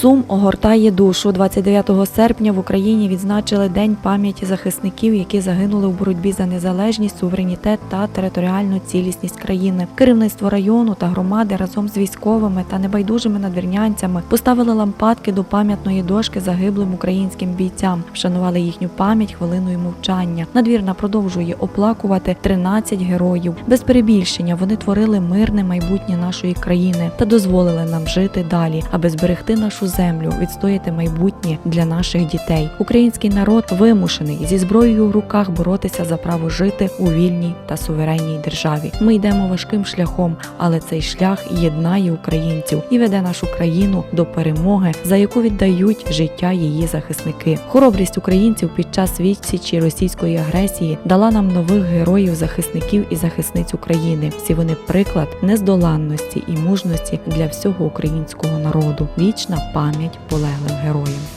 Сум огортає душу. 29 серпня в Україні відзначили День пам'яті захисників, які загинули у боротьбі за незалежність, суверенітет та територіальну цілісність країни. Керівництво району та громади разом з військовими та небайдужими надвірнянцями поставили лампадки до пам'ятної дошки загиблим українським бійцям, вшанували їхню пам'ять хвилиною мовчання. Надвірна продовжує оплакувати 13 героїв. Без перебільшення вони творили мирне майбутнє нашої країни та дозволили нам жити далі, аби зберегти нашу землю, відстояти майбутнє для наших дітей. Український народ вимушений зі зброєю в руках боротися за право жити у вільній та суверенній державі. Ми йдемо важким шляхом, але цей шлях єднає українців і веде нашу країну до перемоги, за яку віддають життя її захисники. Хоробрість українців під час відсічі російської агресії дала нам нових героїв, захисників і захисниць України. Всі вони приклад нездоланності і мужності для всього українського народу. Вічна пам'ять полеглим героям.